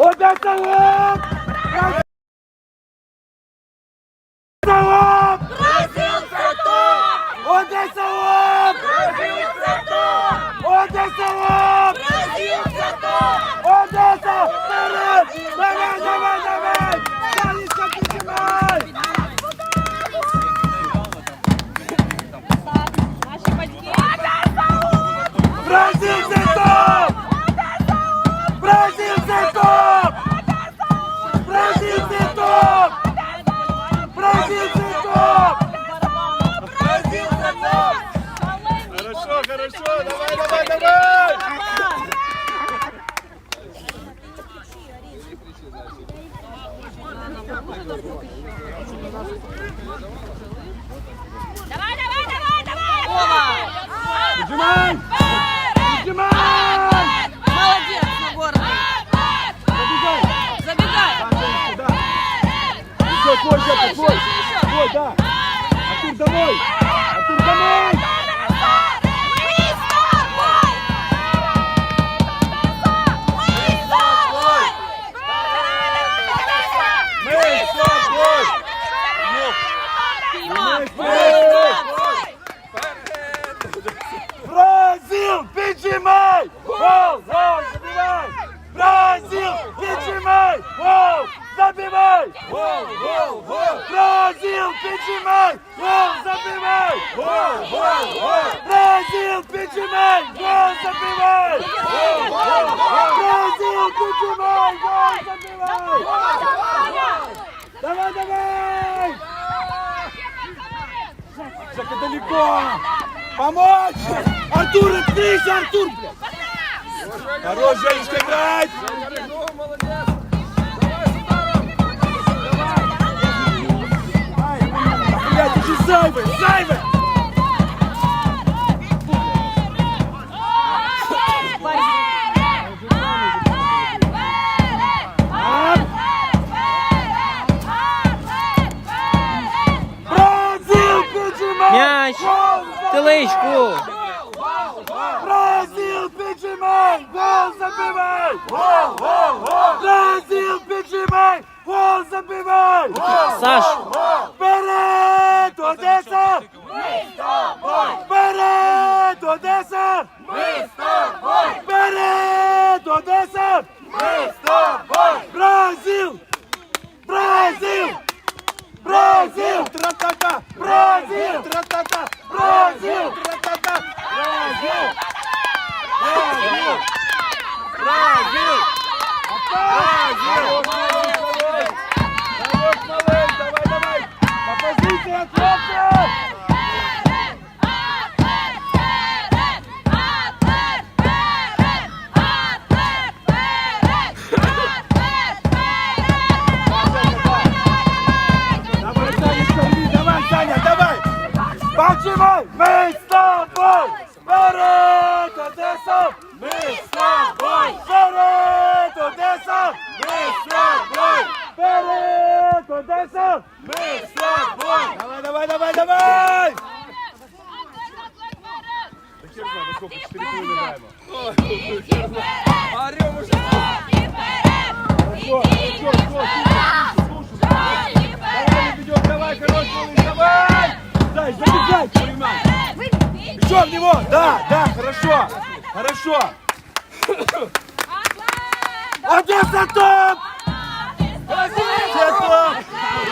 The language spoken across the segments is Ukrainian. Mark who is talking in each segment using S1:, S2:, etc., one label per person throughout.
S1: Одеса лоб! Хорошо, хорошо, давай, давай, давай!
S2: Давай, давай, давай, давай!
S1: Піджимай!
S2: Вперед!
S1: Піджимай!
S2: Молодець, Нагорний!
S1: Забігай!
S2: Забігай!
S1: Да. Еще, твой, Жека,
S2: Еще, еще, еще.
S1: Артур, домой! Артур, домой! Бразил, піджимай! Гол, забивай! Гол, гол, гол! Бразил, піджимай! Гол, забивай! Давай, давай! Жека, далеко! Помочь! Артур, откройся, Артур! Хорош, Женечка, играть! Блядь, ты же зайвый,
S3: М'яч! Теличку!
S1: Бразил, піджимай! Гол забивай! Гол, гол, гол! Бразил, піджимай! Гол забивай!
S3: Саш,
S1: Вперед, Одеса! Ми з тобою! Вперед, Одеса! Ми з тобою! Вперед, Одеса! Ми з тобою! Бразил! Бразил! Бразил! Бразил! Тра-та-та! Бразил! Тра-та-та! Бразил! Бразил! Бразил! Поджимай! Мы с тобой! Вперед, Одесса! Мы с тобой! Вперед, Одесса! Мы с тобой! Вперед, Одесса! Мы с тобой! Давай, давай, давай, давай! Давай, не ведем, давай, хорош, малыш, давай! Дай, забегай, поймай! Еще в него! Да, да, хорошо! Хорошо! Одесса топ! Одесса топ!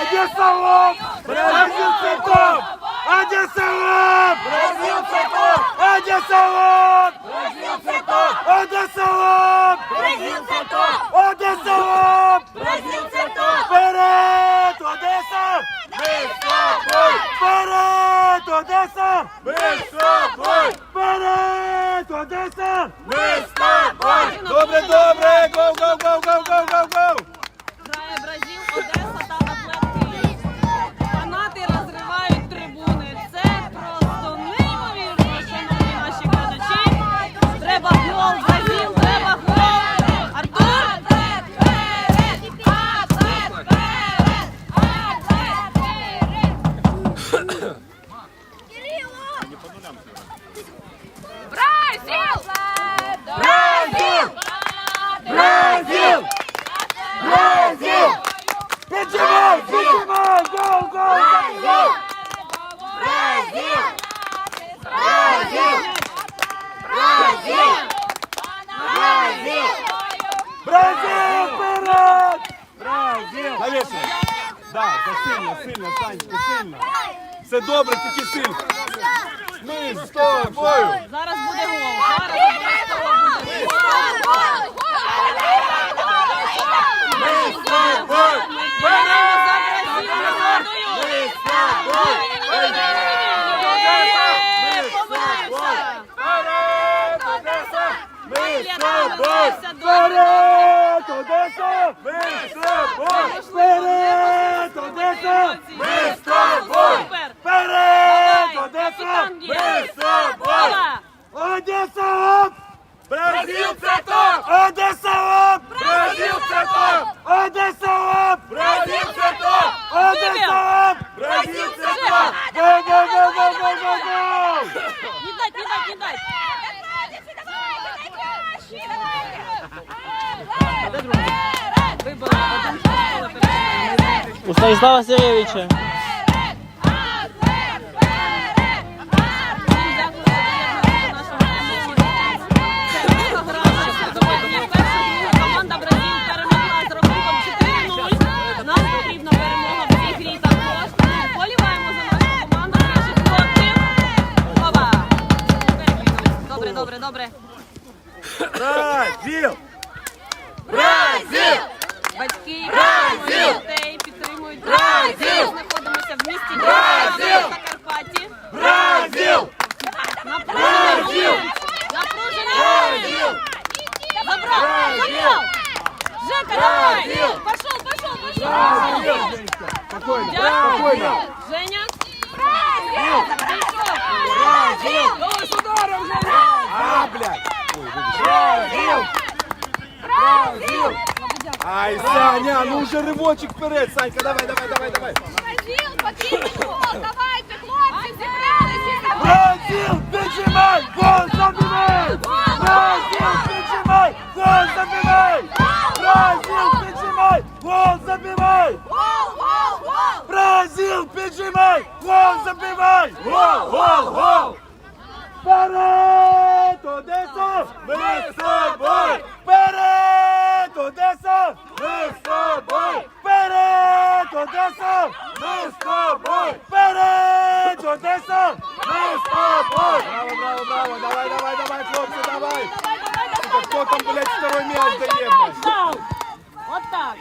S1: Одесса лоб! Бразил топ! Одесса лоб! Бразил топ! Одесса лоб! Бразил топ! Одесса лоб!
S2: Бразил це топ!
S1: Одесса лоб!
S2: Бразил це топ!
S1: Вперед, Одеса! Вперед, Одеса! Ми з тобою! Вперед, Одеса! Ми з тобою! Добре, добре! Гоу, гоу, гоу, гоу, гоу, гоу, Да, це сильно, сильно, Санечка, сильно. Все добре, тільки сильно. Ми з тобою.
S2: Зараз буде гол. Зараз буде гол.
S1: Ми з тобою. З.
S2: Е,
S1: Одеса! З! Ми з тобою! Вперед, Одеса! Ми з тобою!
S2: Супер!
S1: Вперед,
S2: Давай,
S1: Одеса! Тобою!
S2: Гола!
S1: Одеса! оп! Бразил це топ! Одеса! оп! Бразил це топ! Одеса! оп! Бразил це топ! Одеса! оп! Бразил це топ! Го-го-го-го-го-го!
S2: Не дать, не дать, не дать! Вибили один поле перед
S3: У Станіслава Сергійовича.
S2: Добре, добре, добре.
S1: Бразил! Бразил!
S2: Батьки
S1: Бразил!
S2: дітей підтримують.
S1: Бразил!
S2: Ми знаходимося в місті
S1: Бразил!
S2: на Закарпатті.
S1: Бразил!
S2: Напруження! Напруження! Забрал! Забрал! Жека, давай!
S1: Бразил!
S2: Пошел, пошел, пошел!
S1: Спокойно, спокойно!
S2: Женя!
S1: Бразил!
S2: Давай с ударом, Женя!
S1: А, блядь! Бразил! Бразил! Ай, Саня, ну уже рывочек вперед, Санька, давай, давай, давай, давай!
S4: Бразил, потрібний гол, давайте, хлопці, зібралися,
S1: Бразил, піджимай, гол забивай! Бразил, піджимай, гол забивай! Бразил, піджимай, гол забивай!
S4: гол, гол, гол!
S1: Бразил, піджимай, гол забивай! Гол, гол, гол! Вперед, Одеса! Ми з тобою! Вперед, Одеса! Ми з тобою! Вперед, Одеса! Ми з тобою! Вперед, Одеса! Ми з тобою! Браво, браво, браво! Давай, давай, давай, хлопці, давай! Сука, Хто там, блядь, второй мяч!
S2: Вот так!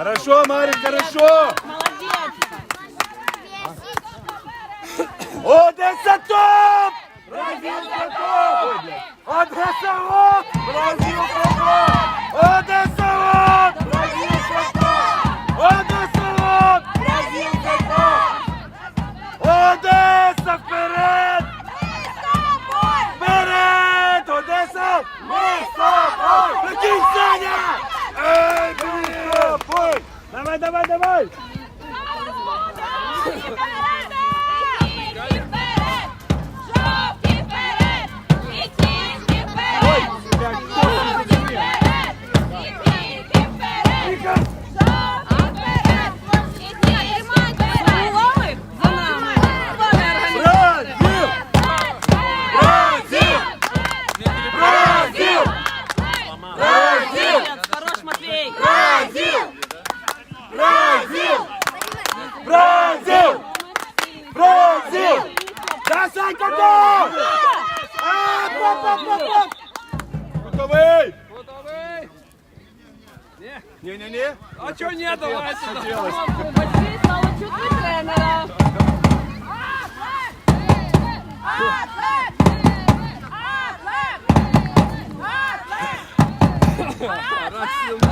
S1: Хорошо, Марик, хорошо!
S2: Молодец!
S1: Одесса топ! Бразил топ! Одесса топ! Бразил топ! Одесса оп! Готовий! Готовий! Не-не-не.
S5: А чого не давайте?
S2: Почти стало чути тренера.
S5: Атлет! Атлет! Атлет! Атлет! Атлет!